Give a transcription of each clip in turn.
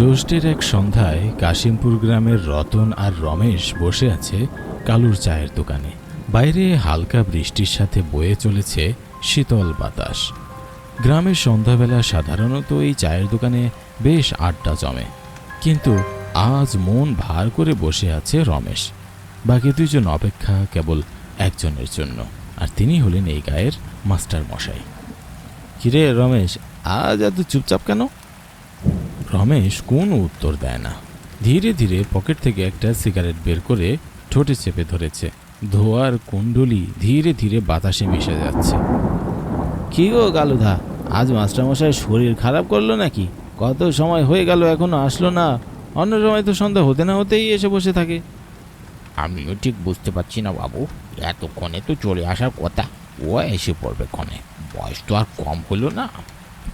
জ্যৈষ্ঠের এক সন্ধ্যায় কাশিমপুর গ্রামের রতন আর রমেশ বসে আছে কালুর চায়ের দোকানে। বাইরে হালকা বৃষ্টির সাথে বয়ে চলেছে শীতল বাতাস। গ্রামের সন্ধ্যাবেলা সাধারণত এই চায়ের দোকানে বেশ আড্ডা জমে। কিন্তু আজ মন ভার করে বসে আছে রমেশ। বাকি দুইজন অপেক্ষা কেবল একজনের জন্য, আর তিনি হলেন এই গায়ের মাস্টার মশাই কিরে রমেশ, আজ এত চুপচাপ কেন? রমেশ কোনো উত্তর দেয় না। ধীরে ধীরে পকেট থেকে একটা সিগারেট বের করে ঠোঁটে চেপে ধরেছে। ধোয়ার কুণ্ডলি ধীরে ধীরে বাতাসে মিশে যাচ্ছে। কি গো গালুধা আজ মাস্টারমশাই শরীর খারাপ করল নাকি? কত সময় হয়ে গেল এখনও আসলো না। অন্য সময় তো সন্ধ্যা হতে না হতেই এসে বসে থাকে। আমিও ঠিক বুঝতে পারছি না বাবু এতক্ষণে তো চলে আসার কথা। ও এসে পড়বে ক্ষণে। বয়স তো আর কম হলো না।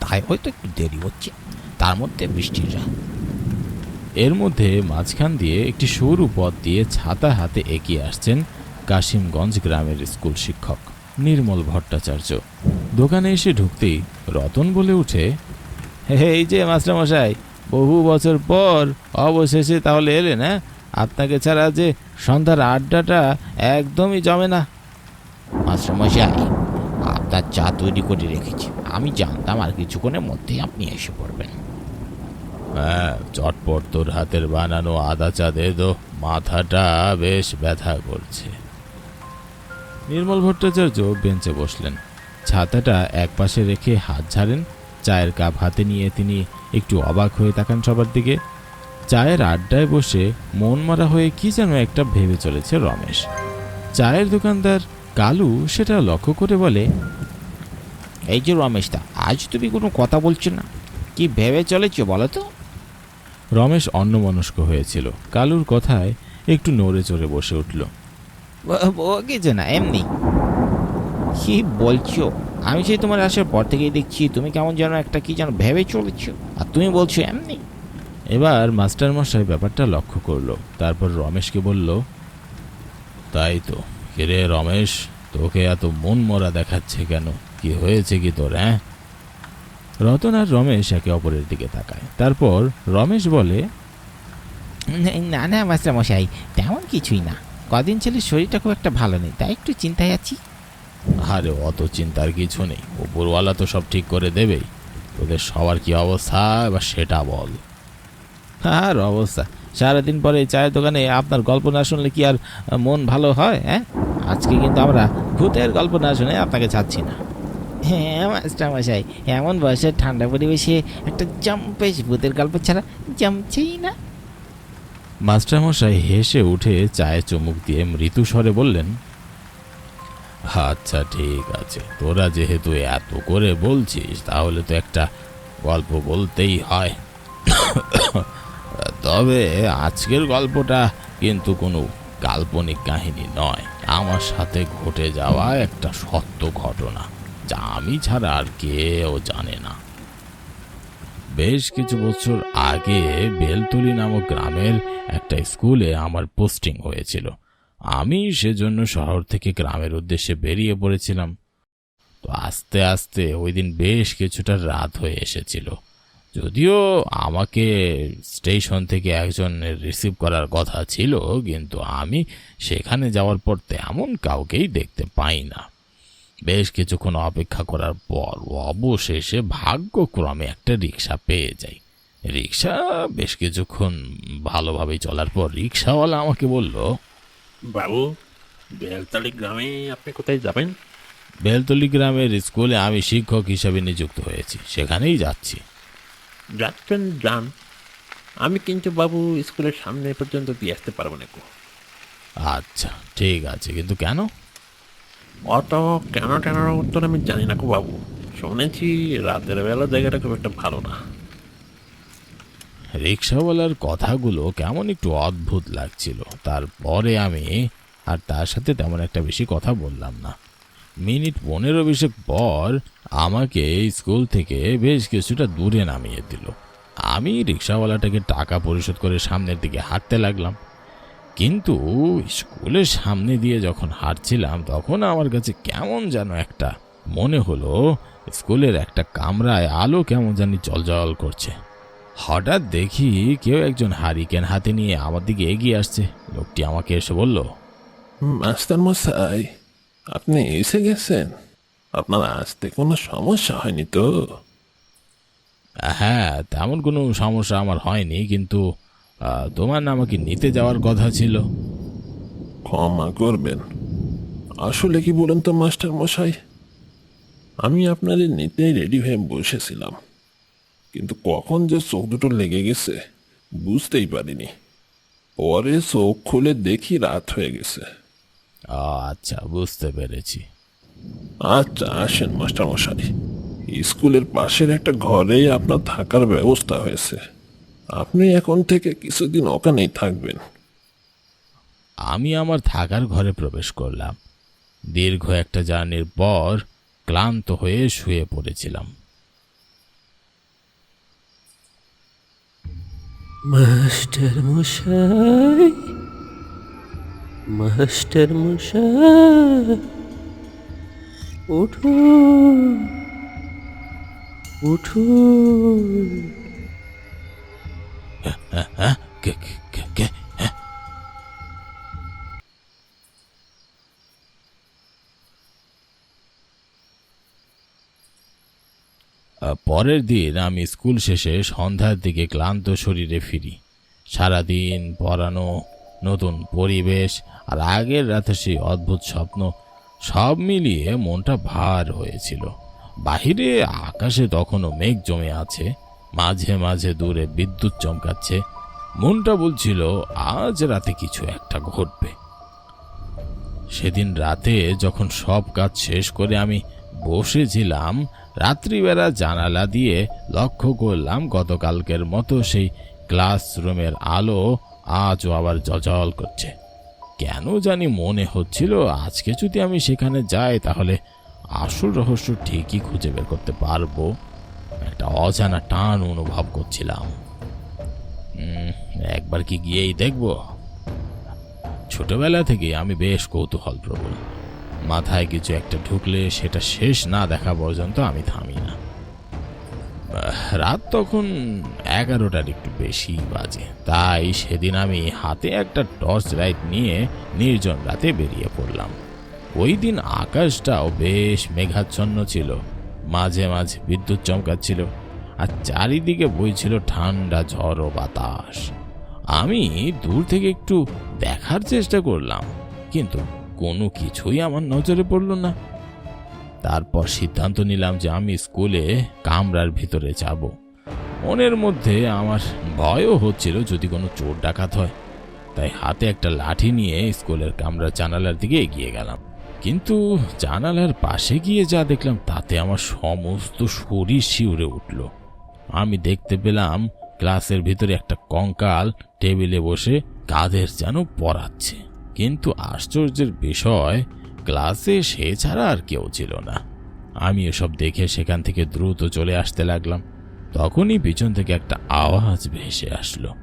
তাই হয়তো একটু দেরি হচ্ছে। তার মধ্যে বৃষ্টির রাত এর মধ্যে মাঝখান দিয়ে একটি সরু পথ দিয়ে ছাতা হাতে এগিয়ে আসছেন কাশিমগঞ্জ গ্রামের স্কুল শিক্ষক নির্মল ভট্টাচার্য। দোকানে এসে ঢুকতেই রতন বলে উঠে, এই যে মাস্টারমশাই, বহু বছর পর অবশেষে তাহলে এলেন হ্যাঁ? আপনাকে ছাড়া যে সন্ধ্যার আড্ডাটা একদমই জমে না। মাস্টারমশাই, আপনার চা তৈরি করে রেখেছি। আমি জানতাম আর কিছুক্ষণের মধ্যেই আপনি এসে পড়বেন। হ্যাঁ চটপট তোর হাতের বানানো আদা চা দে তো মাথাটা বেশ ব্যথা করছে। নির্মল ভট্টাচার্য বেঞ্চে বসলেন। ছাতাটা একপাশে রেখে হাত ঝাড়েন। চায়ের কাপ হাতে নিয়ে তিনি একটু অবাক হয়ে তাকান সবার দিকে। চায়ের আড্ডায় বসে মন মারা হয়ে কি যেন একটা ভেবে চলেছে রমেশ। চায়ের দোকানদার কালু সেটা লক্ষ্য করে বলে, এই যে রমেশদা, আজ তুমি কোনো কথা বলছো না। কি ভেবে চলেছো বলো তো? রমেশ অন্যমনস্ক হয়েছিল। কালুর কথায় একটু নড়ে চড়ে বসে উঠল। ও কিছু না এমনি। কি বলছো? আমি সেই তোমার আসার পর থেকেই দেখছি তুমি কেমন যেন একটা কি যেন ভেবে চলেছো। আর তুমি বলছো এমনি। এবার মাস্টার মশাই ব্যাপারটা লক্ষ্য করল তারপর রমেশকে বলল তাই তো। কিরে রমেশ তোকে এত মন মরা দেখাচ্ছে কেন? কি হয়েছে কি তোর হ্যাঁ? রতন আর রমেশ একে অপরের দিকে তাকায়। তারপর রমেশ বলে না না মাস্টার মশাই তেমন কিছুই না। কদিন ছেলের শরীরটা খুব একটা ভালো নেই তাই একটু চিন্তায় আছি। আরে অত চিন্তার কিছু নেই। ওপরওয়ালা তো সব ঠিক করে দেবেই। তোদের সবার কি অবস্থা? এবার সেটা বল। আর অবস্থা। সারাদিন পরে এই চায়ের দোকানে আপনার গল্প না শুনলে কি আর মন ভালো হয় হ্যাঁ? আজকে কিন্তু আমরা ভূতের গল্প না শুনে আপনাকে চাচ্ছি না। হ্যাঁ মাস্টার মশাই এমন বয়সের ঠান্ডা পরিবেশে একটা জম্পেশ ভূতের গল্প ছাড়া জমছেই না। মাস্টারমশাই হেসে উঠে চায়ে চুমুক দিয়ে মৃদু স্বরে বললেন আচ্ছা ঠিক আছে। তোরা যেহেতু এত করে বলছিস, তাহলে তো একটা গল্প বলতেই হয়। তবে আজকের গল্পটা কিন্তু কোনো কাল্পনিক কাহিনী নয়। আমার সাথে ঘটে যাওয়া একটা সত্য ঘটনা। যা আমি ছাড়া আর কেউ জানে না। বেশ কিছু বছর আগে বেলতলি নামক গ্রামের একটা স্কুলে আমার পোস্টিং হয়েছিল। আমি সেজন্য শহর থেকে গ্রামের উদ্দেশ্যে বেরিয়ে পড়েছিলাম। তো আস্তে আস্তে ওই দিন বেশ কিছুটা রাত হয়ে এসেছিল। যদিও আমাকে স্টেশন থেকে একজন রিসিভ করার কথা ছিল, কিন্তু আমি সেখানে যাওয়ার পর তেমন কাউকেই দেখতে পাই না। বেশ কিছুক্ষণ অপেক্ষা করার পর অবশেষে ভাগ্যক্রমে একটা রিক্সা পেয়ে যাই। রিক্সা বেশ কিছুক্ষণ ভালোভাবেই চলার পর রিক্সাওয়ালা আমাকে বলল বাবু বেলতলি গ্রামে আপনি কোথায় যাবেন? বেলতলি গ্রামের স্কুলে আমি শিক্ষক হিসাবে নিযুক্ত হয়েছি সেখানেই যাচ্ছি। যাচ্ছেন যান। আমি কিন্তু বাবু স্কুলের সামনে পর্যন্ত দিয়ে আসতে পারব না। আচ্ছা ঠিক আছে। কিন্তু কেন? অত কেন টেনার উত্তর আমি জানি না গো বাবু শুনেছি রাতের বেলা জায়গাটা খুব একটা ভালো না রিক্সাওয়ালার কথাগুলো কেমন একটু অদ্ভুত লাগছিল তারপরে আমি আর তার সাথে তেমন একটা বেশি কথা বললাম না মিনিট পনেরো বিশেক পর আমাকে স্কুল থেকে বেশ কিছুটা দূরে নামিয়ে দিল আমি রিক্সাওয়ালাটাকে টাকা পরিশোধ করে সামনের দিকে হাঁটতে লাগলাম কিন্তু স্কুলের সামনে দিয়ে যখন হাঁটছিলাম তখন আমার কাছে কেমন যেন একটা মনে হলো স্কুলের একটা কামরায় আলো কেমন জানি জলজল করছে। হঠাৎ দেখি কেউ একজন হারিকেন হাতে নিয়ে আমার দিকে এগিয়ে আসছে। লোকটি আমাকে এসে বলল মাস্টার মশাই আপনি এসে গেছেন? আপনার আসতে কোনো সমস্যা হয়নি তো? হ্যাঁ তেমন কোনো সমস্যা আমার হয়নি কিন্তু তোমার না আমাকে নিতে যাওয়ার কথা ছিল? ক্ষমা করবেন। আসলে কি বলেন তো মাস্টার মশাই? আমি আপনাদের নিতেই রেডি হয়ে বসেছিলাম। কিন্তু কখন যে চোখ দুটো লেগে গেছে বুঝতেই পারিনি। পরে চোখ খুলে দেখি রাত হয়ে গেছে। আচ্ছা বুঝতে পেরেছি। আচ্ছা আসেন মাস্টার মশাই। স্কুলের পাশের একটা ঘরেই আপনার থাকার ব্যবস্থা হয়েছে। আপনি এখন থেকে কিছুদিন ওখানেই থাকবেন। আমি আমার থাকার ঘরে প্রবেশ করলাম। দীর্ঘ একটা জার্নির পর ক্লান্ত হয়ে শুয়ে পড়েছিলাম। মাস্টার মশাই মাস্টার মশাই উঠুন উঠুন। পরের দিন আমি স্কুল শেষে সন্ধ্যার দিকে ক্লান্ত শরীরে ফিরি। সারাদিন পড়ানো, নতুন পরিবেশ আর আগের রাতে সেই অদ্ভুত স্বপ্ন সব মিলিয়ে মনটা ভার হয়েছিল। বাহিরে আকাশে তখনও মেঘ জমে আছে। মাঝে মাঝে দূরে বিদ্যুৎ চমকাচ্ছে। মনটা বলছিল, আজ রাতে কিছু একটা ঘটবে। সেদিন রাতে যখন সব কাজ শেষ করে আমি বসেছিলাম, রাত্রিবেলা জানালা দিয়ে লক্ষ্য করলাম গতকালকের মতো সেই ক্লাসরুমের আলো আজও আবার জজল করছে। কেন জানি মনে হচ্ছিল, আজকে যদি আমি সেখানে যাই তাহলে আসল রহস্য ঠিকই খুঁজে বের করতে পারব। একটা অজানা টান অনুভব করছিলাম। একবার কি গিয়েই দেখব? ছোটবেলা থেকে আমি বেশ কৌতূহল প্রবল। মাথায় কিছু একটা ঢুকলে সেটা শেষ না দেখা পর্যন্ত আমি থামি না। রাত তখন এগারোটার একটু বেশি বাজে। তাই সেদিন আমি হাতে একটা টর্চ লাইট নিয়ে নির্জন রাতে বেরিয়ে পড়লাম। ওই দিন আকাশটাও বেশ মেঘাচ্ছন্ন ছিল। মাঝে মাঝে বিদ্যুৎ চমকাচ্ছিল আর চারিদিকে বইছিল ঠান্ডা ঝড় ও বাতাস। আমি দূর থেকে একটু দেখার চেষ্টা করলাম, কিন্তু কোনো কিছুই আমার নজরে পড়ল না। তারপর সিদ্ধান্ত নিলাম যে আমি স্কুলে কামরার ভিতরে যাব। মনের মধ্যে আমার ভয়ও হচ্ছিল যদি কোনো চোর ডাকাত হয়। তাই হাতে একটা লাঠি নিয়ে স্কুলের কামরার জানালার দিকে এগিয়ে গেলাম। কিন্তু জানালার পাশে গিয়ে যা দেখলাম, তাতে আমার সমস্ত শরীর শিউরে উঠল। আমি দেখতে পেলাম ক্লাসের ভিতরে একটা কঙ্কাল টেবিলে বসে কাদের যেন পড়াচ্ছে। কিন্তু আশ্চর্যের বিষয় ক্লাসে সে ছাড়া আর কেউ ছিল না। আমি এসব দেখে সেখান থেকে দ্রুত চলে আসতে লাগলাম। তখনই পিছন থেকে একটা আওয়াজ ভেসে আসলো।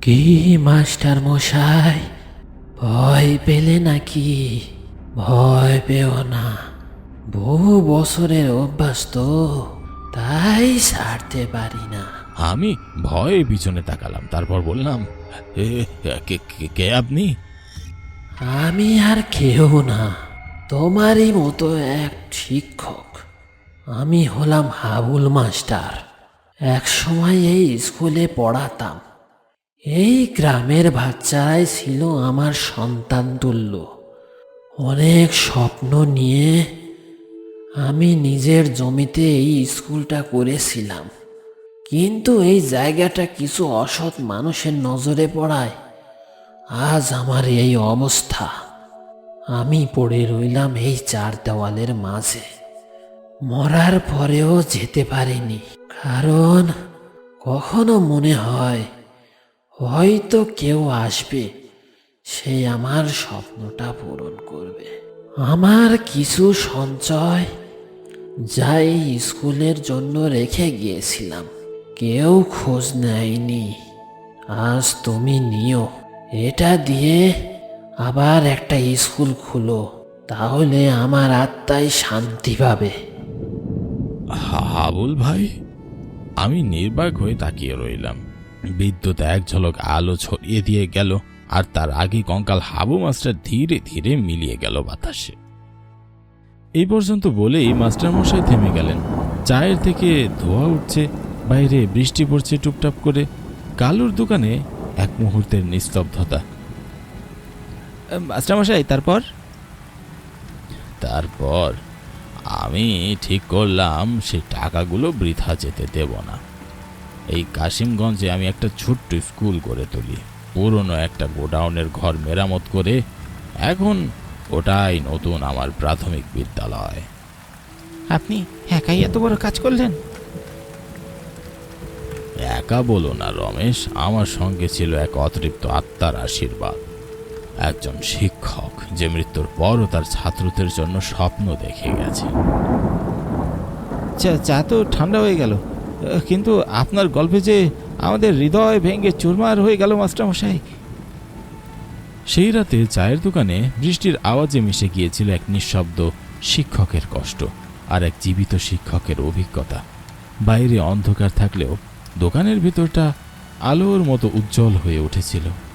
কি মাস্টার মশাই ভয় পেলে নাকি? ভয় পেও না। বহু বছরের অভ্যাস তো তাই ছাড়তে পারি না। আমি ভয়ে পিছনে তাকালাম তারপর বললাম "এ, কে- কে- কে আপনি? আমি আর কেউ না তোমারই মতো এক শিক্ষক। আমি হলাম হাবুল মাস্টার। এক সময় এই স্কুলে পড়াতাম। এই গ্রামের বাচ্চারাই ছিল আমার সন্তান তুল্য। অনেক স্বপ্ন নিয়ে আমি নিজের জমিতে এই স্কুলটা করেছিলাম। কিন্তু এই জায়গাটা কিছু অসৎ মানুষের নজরে পড়ায়। আজ আমার এই অবস্থা। আমি পড়ে রইলাম এই চার দেওয়ালের মাঝে। মরার পরেও যেতে পারিনি। কারণ কখনো মনে হয়, হয়তো কেউ আসবে। সে আমার স্বপ্নটা পূরণ আমার কিছু সঞ্চয় যাই স্কুলের জন্য রেখে গিয়েছিলাম। কেউ খোঁজ নেয়নি। আজ তুমি নিও। এটা দিয়ে আবার একটা স্কুল খুলো। তাহলে আমার আত্মায় শান্তি পাবে। হাবুল ভাই, আমি নির্বাক হয়ে তাকিয়ে রইলাম। বিদ্যুৎ এক ঝলক আলো ছড়িয়ে দিয়ে গেল। আর তার আগে কঙ্কাল হাবু মাস্টার ধীরে ধীরে মিলিয়ে গেল বাতাসে। এই পর্যন্ত বলেই মাস্টারমশাই থেমে গেলেন। চায়ের থেকে ধোয়া উঠছে বাইরে বৃষ্টি পড়ছে টুপটাপ করে। কালুর দোকানে এক মুহূর্তের নিস্তব্ধতা। মাস্টারমশাই তারপর? তারপর আমি ঠিক করলাম সেই টাকাগুলো বৃথা যেতে দেব না। এই কাশিমগঞ্জে আমি একটা ছোট্ট স্কুল করে তুলি। পুরনো একটা গোডাউনের ঘর মেরামত করে এখন ওটাই নতুন আমার প্রাথমিক বিদ্যালয়। আপনি একাই এত বড় কাজ করলেন? একা বলো না রমেশ। আমার সঙ্গে ছিল এক অতৃপ্ত আত্মার আশীর্বাদ। একজন শিক্ষক যে মৃত্যুর পরও তার ছাত্রদের জন্য স্বপ্ন দেখে গেছে। চা তো ঠান্ডা হয়ে গেল। কিন্তু আপনার গল্পে যে আমাদের হৃদয় ভেঙে চুরমার হয়ে গেল, মাস্টারমশাই। সেই রাতে চায়ের দোকানে বৃষ্টির আওয়াজে মিশে গিয়েছিল এক নিঃশব্দ শিক্ষকের কষ্ট আর এক জীবিত শিক্ষকের অভিজ্ঞতা। বাইরে অন্ধকার থাকলেও দোকানের ভেতরটা আলোর মতো উজ্জ্বল হয়ে উঠেছিল।